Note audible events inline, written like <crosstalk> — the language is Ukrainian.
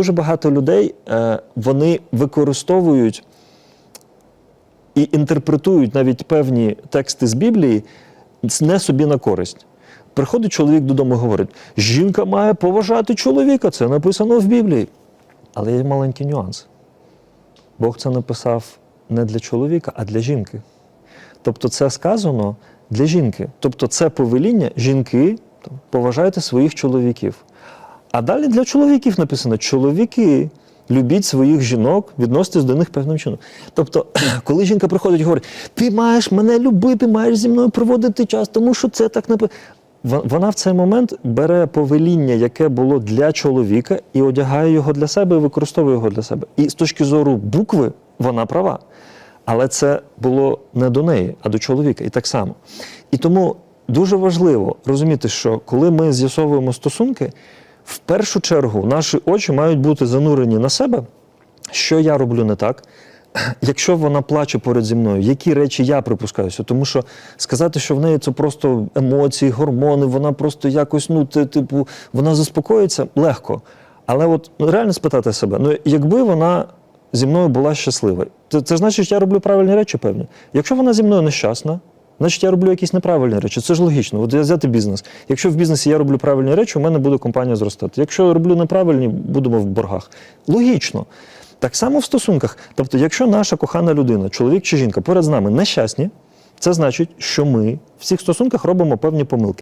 Дуже багато людей е, вони використовують і інтерпретують навіть певні тексти з Біблії не собі на користь. Приходить чоловік додому і говорить: жінка має поважати чоловіка, це написано в Біблії. Але є маленький нюанс. Бог це написав не для чоловіка, а для жінки. Тобто це сказано для жінки. Тобто це повеління жінки, поважайте своїх чоловіків. А далі для чоловіків написано: чоловіки, любіть своїх жінок, відноситесь до них певним чином. Тобто, <clears throat> коли жінка приходить і говорить, ти маєш мене любити, маєш зі мною проводити час, тому що це так написано. Вона в цей момент бере повеління, яке було для чоловіка, і одягає його для себе, і використовує його для себе. І з точки зору букви вона права. Але це було не до неї, а до чоловіка. І так само. І тому дуже важливо розуміти, що коли ми з'ясовуємо стосунки, в першу чергу наші очі мають бути занурені на себе, що я роблю не так. <clears throat> Якщо вона плаче поряд зі мною, які речі я припускаюся? Тому що сказати, що в неї це просто емоції, гормони, вона просто якось, ну, ти- типу, вона заспокоїться легко. Але от реально спитати себе, ну якби вона зі мною була щаслива, це, це значить, що я роблю правильні речі, певні. Якщо вона зі мною нещасна, значить я роблю якісь неправильні речі. Це ж логічно. От я взяти бізнес. Якщо в бізнесі я роблю правильні речі, у мене буде компанія зростати. Якщо я роблю неправильні, будемо в боргах. Логічно. Так само в стосунках. Тобто, якщо наша кохана людина, чоловік чи жінка, поряд з нами нещасні, це значить, що ми в цих стосунках робимо певні помилки.